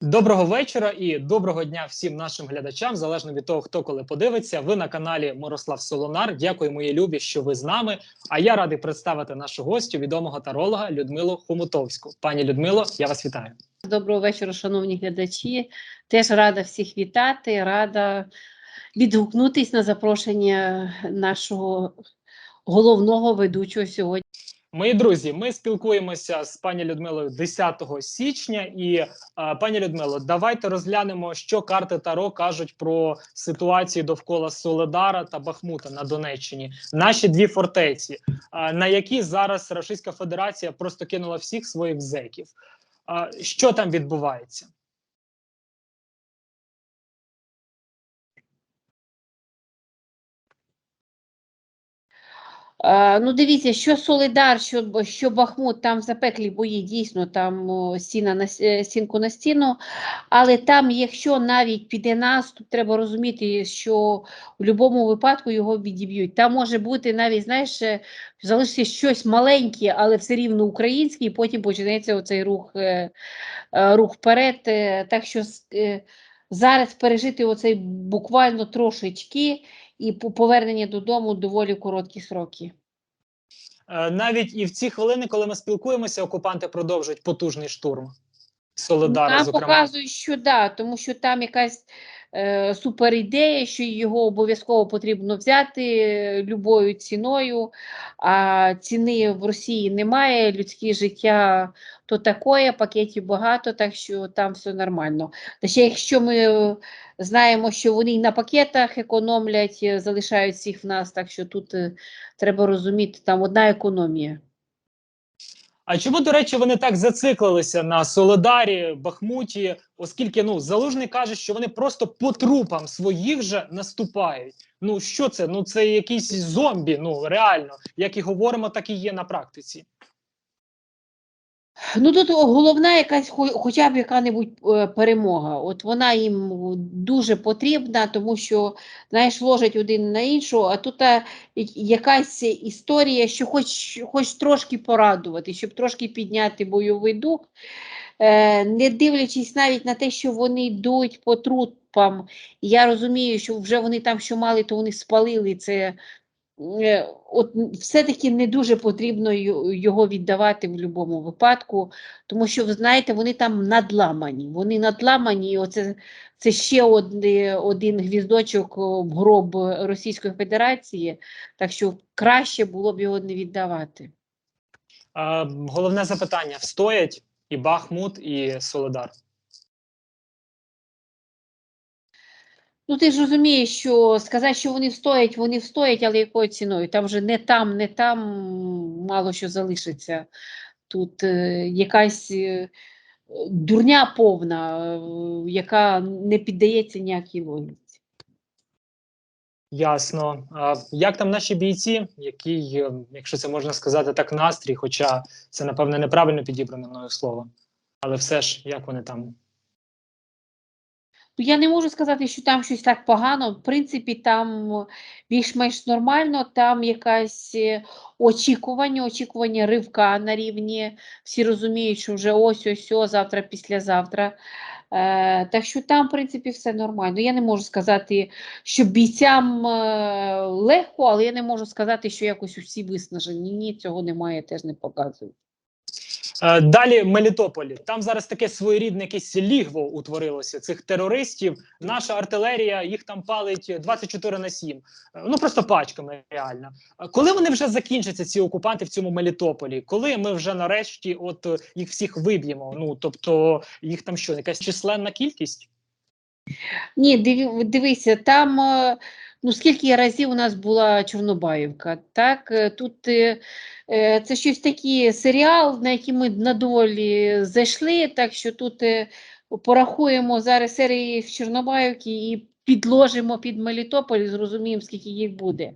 Доброго вечора і доброго дня всім нашим глядачам, залежно від того, хто коли подивиться. Ви на каналі Мирослав Солонар. Дякую, мої любі, що ви з нами. А я радий представити нашу гостю, відомого таролога Людмилу Хомутовську. Пані Людмило, я вас вітаю. Доброго вечора, шановні глядачі. Теж рада всіх вітати, рада відгукнутись на запрошення нашого головного ведучого сьогодні. Мої друзі, ми спілкуємося з пані Людмилою 10 січня. І а, пані Людмило, давайте розглянемо, що карти Таро кажуть про ситуацію довкола Соледара та Бахмута на Донеччині. Наші дві фортеці, а, на які зараз Російська Федерація просто кинула всіх своїх зеків. А, що там відбувається? Ну, дивіться, що Солидар, що, що Бахмут, там запеклі бої, дійсно, там стіна на е, стінку на стіну. Але там, якщо навіть піде наступ, треба розуміти, що в будь-якому випадку його відіб'ють. Там може бути навіть, знаєш, е, залишиться щось маленьке, але все рівно українське, і потім почнеться оцей рух, е, е, рух вперед. Е, Так що е, зараз пережити оцей буквально трошечки і по- повернення додому доволі короткі сроки. Е, навіть і в ці хвилини, коли ми спілкуємося, окупанти продовжують потужний штурм Солидара, Нам зокрема. показують, що да, тому що там якась е, супер ідея, що його обов'язково потрібно взяти е, любою ціною, а ціни в Росії немає, людське життя то таке, пакетів багато, так що там все нормально. Та ще якщо ми е, знаємо, що вони на пакетах економлять, е, залишають всіх в нас, так що тут треба розуміти, там одна економія. А чому, до речі, вони так зациклилися на Соледарі, Бахмуті, оскільки ну Залужний каже, що вони просто по трупам своїх же наступають. Ну що це? Ну це якісь зомбі. Ну реально, як і говоримо, так і є на практиці. Ну тут головна якась хоча б яка-небудь е, перемога. От вона їм дуже потрібна, тому що знаєш, ложать один на іншу, а тут е, якась історія, що хоч, хоч трошки порадувати, щоб трошки підняти бойовий дух, е, не дивлячись навіть на те, що вони йдуть по трупам. Я розумію, що вже вони там що мали, то вони спалили це. Е, От все-таки не дуже потрібно його віддавати в будь-якому випадку, тому що, ви знаєте, вони там надламані. Вони надламані, і оце це ще одне, один гвіздочок в гроб Російської Федерації, так що краще було б його не віддавати. Головне запитання: встоять і Бахмут, і Соледар. Ну, ти ж розумієш, що сказати, що вони встоять, вони встоять, але якою ціною? Там вже не там, не там мало що залишиться. Тут е, якась е, дурня повна, е, яка не піддається ніякій логіці. Ясно. А як там наші бійці? Який, е, якщо це можна сказати, так настрій, хоча це напевне неправильно підібране мною слово, але все ж як вони там? Ну, я не можу сказати, що там щось так погано. В принципі, там більш-менш нормально, там якась е, очікування, очікування ривка на рівні. Всі розуміють, що вже ось ось ось завтра, післязавтра. Е, так що там, в принципі, все нормально. Я не можу сказати, що бійцям е, легко, але я не можу сказати, що якось усі виснажені. Ні, цього немає, теж не показують. Е, Далі Мелітополі. Там зараз таке своєрідне якесь лігво утворилося цих терористів. Наша артилерія їх там палить 24 на 7. Е, Ну просто пачками реально. Е, Коли вони вже закінчаться, ці окупанти в цьому Мелітополі? Коли ми вже нарешті от їх всіх виб'ємо? Ну тобто їх там що, якась численна кількість? Ні, диві- дивися, там ну скільки разів у нас була Чорнобаївка, так? е, Тут е, е, це щось такий серіал, на який ми на доволі зайшли, так що тут порахуємо зараз серії в Чорнобаївці і підложимо під Мелітополь, зрозуміємо, скільки їх буде.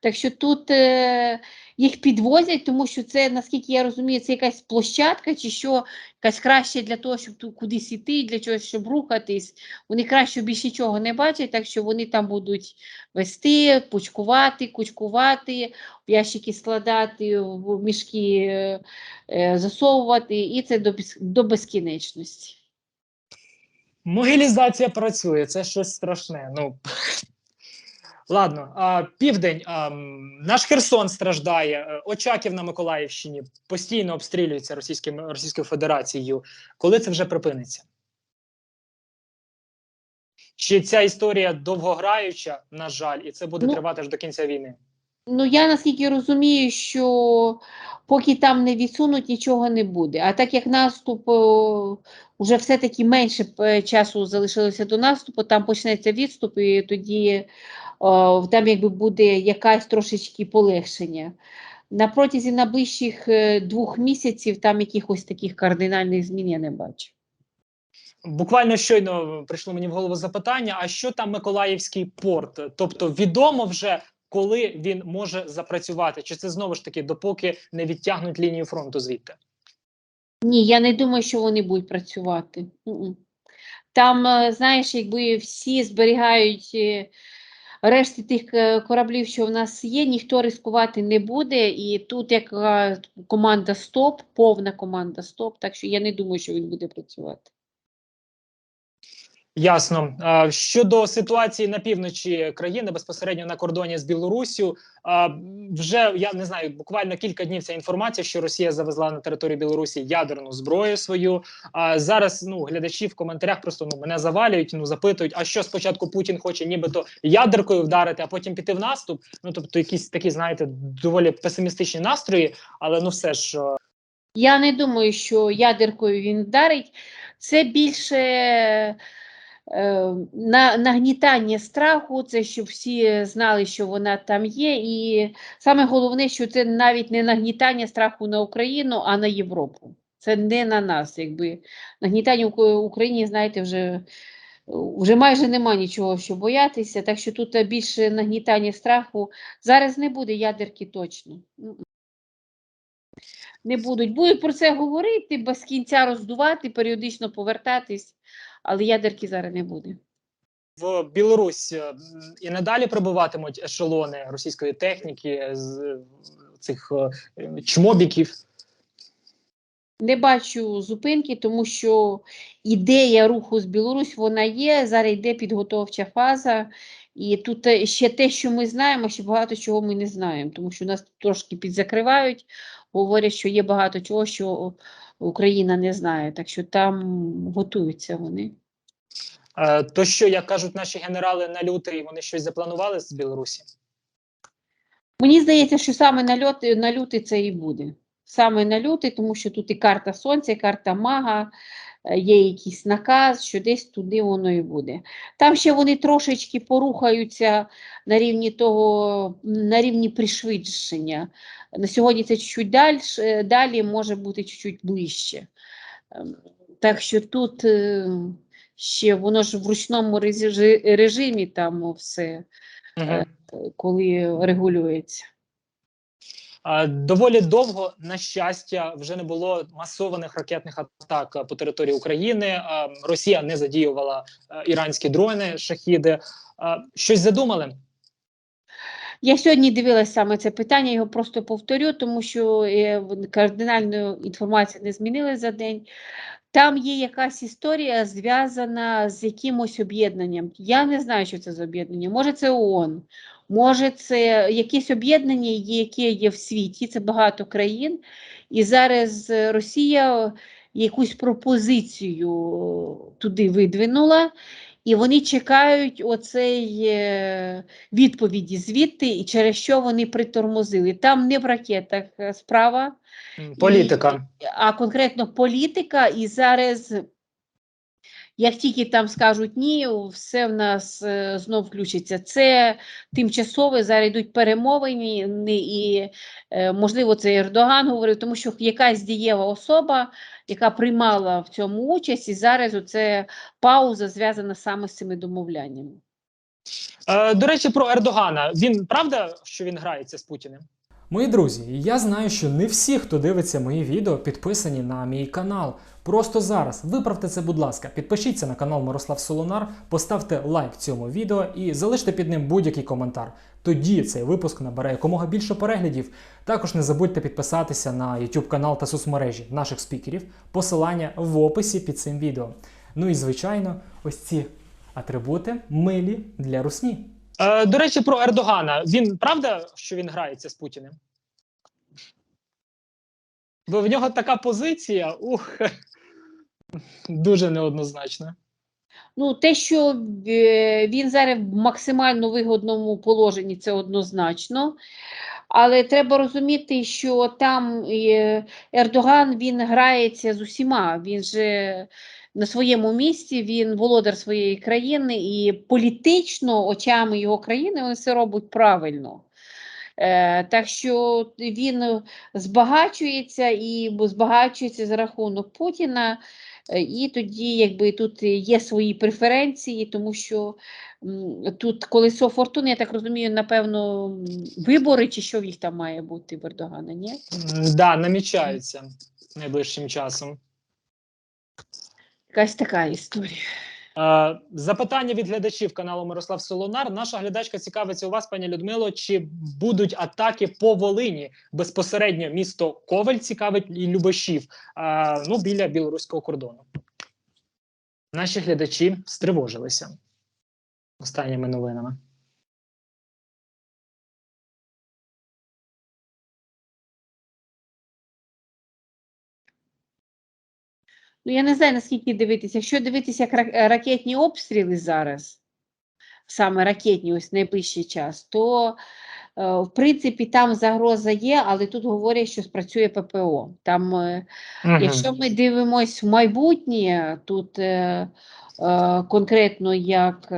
Так що тут е, їх підвозять, тому що це, наскільки я розумію, це якась площадка чи що, якась краще для того, щоб тут кудись іти, для чогось, щоб рухатись. Вони краще більш нічого не бачать, так що вони там будуть вести, пучкувати, кучкувати, в ящики складати, в мішки е, е, засовувати, і це до, до безкінечності. Могилізація працює, це щось страшне. Ну ладно, а, південь. А, наш Херсон страждає. е, Очаків на Миколаївщині постійно обстрілюється Російським Російською Федерацією. Коли це вже припиниться? Чи ця історія довгограюча, на жаль, і це буде Ну, тривати аж до кінця війни? Ну, я наскільки розумію, що поки там не відсунуть, нічого не буде. А так як наступ вже все-таки менше е, часу залишилося до наступу, там почнеться відступ, і тоді о, там якби буде якась трошечки полегшення. На протязі найближчих е, двох місяців там якихось таких кардинальних змін я не бачу. Буквально щойно прийшло мені в голову запитання: а що там Миколаївський порт? Тобто відомо вже, коли він може запрацювати? Чи це знову ж таки допоки не відтягнуть лінію фронту звідти? Ні, я не думаю, що вони будуть працювати. Там, е, знаєш, якби всі зберігають е, решти тих е, кораблів, що в нас є, ніхто ризикувати не буде. І тут як команда стоп, повна команда стоп, так що я не думаю, що він буде працювати. Ясно. Щодо ситуації на півночі країни, безпосередньо на кордоні з Білоруссю, вже я не знаю, буквально кілька днів ця інформація, що Росія завезла на територію Білорусі ядерну зброю свою. А зараз ну глядачі в коментарях просто ну мене завалюють, ну запитують, а що спочатку Путін хоче нібито ядеркою вдарити, а потім піти в наступ. Ну тобто, якісь такі, знаєте, доволі песимістичні настрої, але ну все ж Я не думаю, що ядеркою він вдарить. Це більше на, нагнітання страху, це щоб всі знали, що вона там є. І саме головне, що це навіть не нагнітання страху на Україну, а на Європу. Це не на нас. Якби нагнітання в Україні, знаєте, вже. Вже майже нема нічого, що боятися, так що тут більше нагнітання страху. Зараз не буде ядерки точно. Не будуть. Будуть про це говорити, без кінця роздувати, періодично повертатись, але ядерки зараз не буде. в Білорусь е, і надалі прибуватимуть ешелони російської техніки з е, цих е, чмобіків. Не бачу зупинки, тому що ідея руху з Білорусь вона є. Зараз йде підготовча фаза. І тут ще те, що ми знаємо, ще багато чого ми не знаємо, тому що нас трошки підзакривають, говорять, що є багато чого, що Україна не знає. Так що там готуються вони. Е, То що, як кажуть наші генерали на лютий, вони щось запланували з Білорусі? Мені здається, що саме на, льот, на лютий це і буде. Саме на лютий, тому що тут і карта сонця, і карта мага, е, є якийсь наказ, що десь туди воно і буде. Там ще вони трошечки порухаються на рівні того, на рівні пришвидшення. На сьогодні це чуть-чуть далі, далі може бути чуть-чуть ближче. Ем, Так що тут е, ще воно ж в ручному режимі там все Угу. коли регулюється. Доволі довго, на щастя, вже не було масованих ракетних атак е, по території України. Е, Росія не задіювала е, іранські дрони, шахіди. Е, Щось задумали? Я сьогодні дивилася саме це питання, його просто повторю, тому що е, кардинально інформація не змінилася за день. Там є якась історія зв'язана з якимось об'єднанням. Я не знаю, що це за об'єднання. Може, це ООН, може, це якесь об'єднання, яке є в світі, це багато країн. І зараз Росія якусь пропозицію туди видвинула, і вони чекають оцей е, відповіді звідти, і через що вони притормозили. Там не в ракетах е, справа політика, Політика. а конкретно політика, і зараз, як тільки там скажуть ні, все в нас е, знов включиться. Це тимчасове, зараз йдуть перемовини, і, е, можливо, це Ердоган говорив, тому що якась дієва особа, яка приймала в цьому участь, і зараз оце пауза зв'язана саме з цими домовляннями. Е, До речі, про Ердогана. Він правда, що він грається з Путіним? Мої друзі, я знаю, що не всі, хто дивиться мої відео, підписані на мій канал. Просто зараз виправте це, будь ласка, підпишіться на канал Мирослав Солонар, поставте лайк цьому відео і залиште під ним будь-який коментар. Тоді цей випуск набере якомога більше переглядів. Також не забудьте підписатися на YouTube канал та соцмережі наших спікерів. Посилання в описі під цим відео. Ну і звичайно, ось ці атрибути милі для русні. Е, до речі, про Ердогана. Він правда, що він грається з Путіним? Бо в нього така позиція, ух, дуже неоднозначна. Ну, те, що е, він зараз в максимально вигодному положенні, це однозначно. Але треба розуміти, що там е, Ердоган він грається з усіма. Він же на своєму місці, він володар своєї країни, і політично очами його країни він все робить правильно. Е, так що він збагачується і збагачується за рахунок Путіна. Е, І тоді, якби тут є свої преференції, тому що тут колесо фортуни, я так розумію, напевно, вибори чи що в їх там має бути в Ердогана, ні? М, Да, намічаються найближчим часом. Якась така історія. Запитання від глядачів каналу Мирослав Солонар. Наша глядачка цікавиться у вас, пані Людмило, чи будуть атаки по Волині безпосередньо місто Ковель цікавить і Любашів, ну біля білоруського кордону. Наші глядачі стривожилися останніми новинами. Ну, я не знаю, наскільки дивитися. Якщо дивитися як ракетні обстріли зараз, саме ракетні, ось найближчий час, то е, в принципі там загроза є, але тут говорять, що спрацює ППО. Там е, Якщо ми дивимось в майбутнє, тут е, конкретно як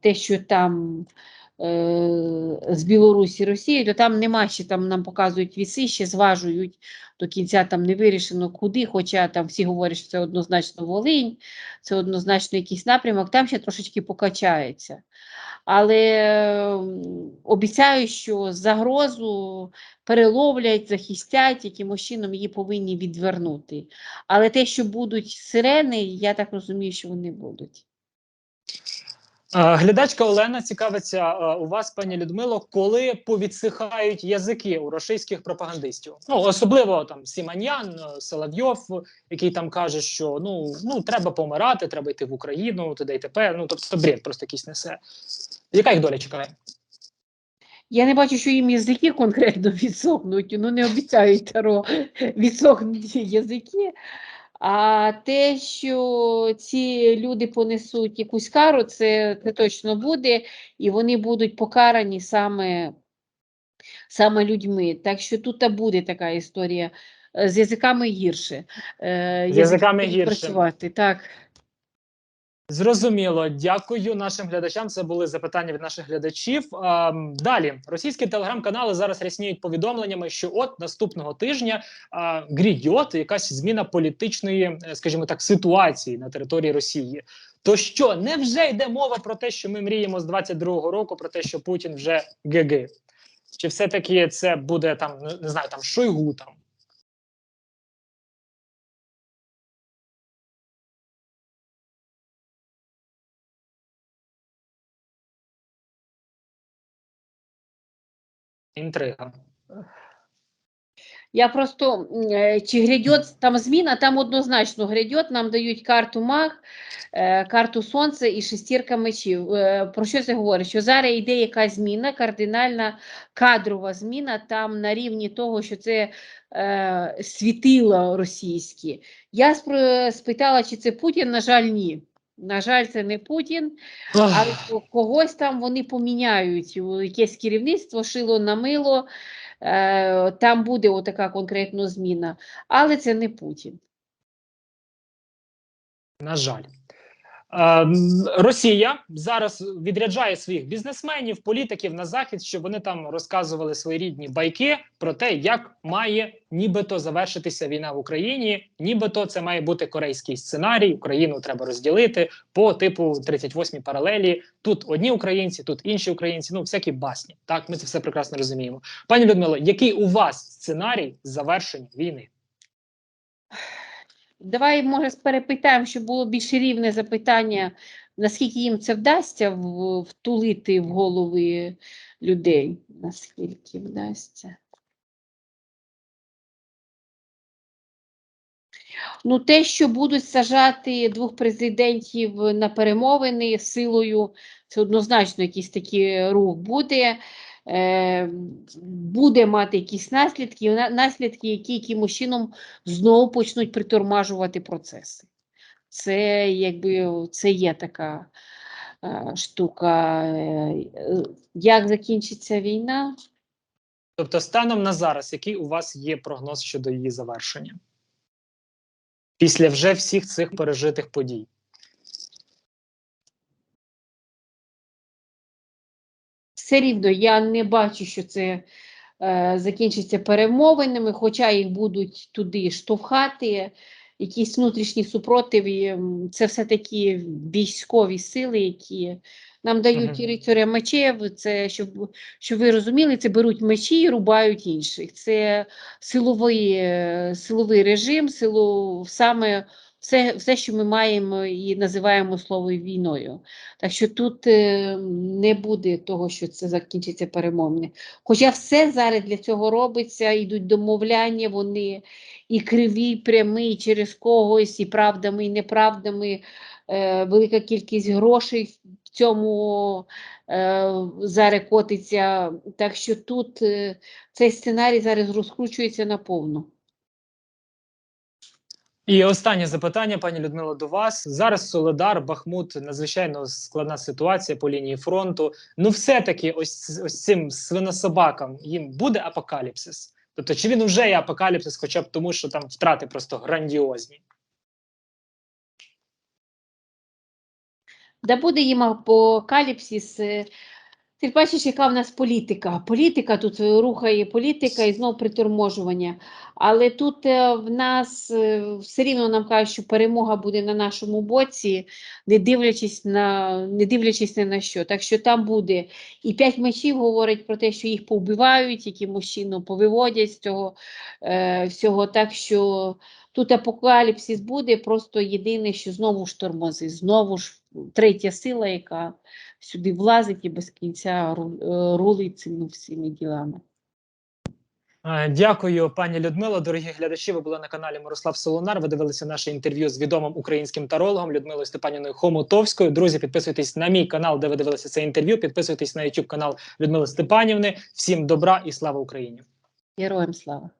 те, що там з Білорусі Росії, то там нема ще там нам показують віси, ще зважують до кінця там не вирішено куди, хоча там всі говорять, що це однозначно Волинь, це однозначно якийсь напрямок, там ще трошечки покачається. Але обіцяю, що загрозу переловлять, захистять, якимось чином її повинні відвернути. Але те, що будуть сирени, я так розумію, що вони будуть. Глядачка Олена цікавиться у вас, пані Людмило, коли повідсихають язики у російських пропагандистів. Ну особливо там Сіманьян, е, Соловйов, який там каже, що ну ну треба помирати, треба йти в Україну, туди і тепер. Ну тобто бред просто якийсь несе. Яка їх доля чекає? Я не бачу, що їм язики конкретно відсохнуть, ну не обіцяють таро відсохнуті язики. А те, що ці люди понесуть якусь кару, це, це точно буде, і вони будуть покарані саме, саме людьми. Так що тут буде така історія. З язиками гірше. Е, З язиками гірше. Працювати, так. Зрозуміло, дякую нашим глядачам. Це були запитання від наших глядачів. Ем, далі російські телеграм-канали зараз рясніють повідомленнями, що от наступного тижня е, грідьот якась зміна політичної, е, скажімо так, ситуації на території Росії. То що невже йде мова про те, що ми мріємо з 22-го року, про те, що Путін вже ГГ? Чи все таки це буде там не- не знаю, там Шойгу там? Інтрига. Я просто е, чи грядет там зміна, там однозначно грядет, нам дають карту маг, е, карту сонця і шестірка мечів. Е, Про що це говорить? Що зараз йде якась зміна, кардинальна кадрова зміна там на рівні того, що це світило російські. Я спитала, чи це Путін, на жаль, ні. На жаль, це не Путін, але когось там вони поміняють, якесь керівництво, шило на мило, е, там буде отака конкретна зміна, але це не Путін. На жаль. Ем, Росія зараз відряджає своїх бізнесменів, політиків на захід, щоб вони там розказували свої рідні байки про те, як має нібито завершитися війна в Україні. Нібито це має бути корейський сценарій. Україну треба розділити по типу 38-й паралелі. Тут одні українці, тут інші українці. Ну всякі басні. Так, ми це все прекрасно розуміємо. Пані Людмило, який у вас сценарій завершення війни? Давай, може, перепитаємо, щоб було більш рівне запитання, наскільки їм це вдасться втулити в голови людей. Наскільки вдасться? Ну, те, що будуть сажати двох президентів на перемовини силою, це однозначно якийсь такий рух буде. Е, буде мати якісь наслідки, наслідки, які якимось чином знову почнуть притормажувати процеси. Це якби це є така е, штука. Е, Як закінчиться війна? Тобто, станом на зараз, який у вас є прогноз щодо її завершення? Після вже всіх цих пережитих подій. Все рівно я не бачу, що це е, закінчиться перемовинами, хоча їх будуть туди штовхати. Якісь внутрішні супротиви, це все-таки військові сили, які нам дають і рицаря мечів. Це щоб, щоб ви розуміли, це беруть мечі і рубають інших. Це силовий, е, силовий режим, силу саме все, все, що ми маємо і називаємо словом війною. Так що тут е, не буде того, що це закінчиться перемовини. Хоча все зараз для цього робиться, йдуть домовляння, вони і криві, і прямі, і через когось, і правдами, і неправдами. Е, велика кількість грошей в цьому е, зараз котиться. Так що тут цей сценарій зараз розкручується наповну. І останнє запитання, пані Людмило, до вас. Зараз Соледар, Бахмут, надзвичайно складна ситуація по лінії фронту. Ну, все-таки, ось, ось цим свинособакам їм буде апокаліпсис. Тобто, чи він вже є апокаліпсис, хоча б тому, що там втрати просто грандіозні? Да буде їм апокаліпсис. Ти бачиш, яка в нас політика. Політика тут е, рухає політика і знов приторможування. Але тут е, в нас е, все рівно нам кажуть, що перемога буде на нашому боці, не дивлячись на не дивлячись ні на що. Так що там буде і п'ять мечів говорить про те, що їх повбивають, якимось чином повиводять з цього е, всього. Так що тут апокаліпсис буде, просто єдине, що знову ж тормози, знову ж третя сила, яка сюди влазить і без кінця е, рулить цими всіми ділами. Е, Дякую, пані Людмило. Дорогі глядачі. Ви були на каналі Мирослав Солонар. Ви дивилися наше інтерв'ю з відомим українським тарологом Людмилою Степаніною Хомутовською. Друзі, підписуйтесь на мій канал, де ви дивилися це інтерв'ю. Підписуйтесь на YouTube канал Людмили Степанівни. Всім добра і слава Україні! Героям слава!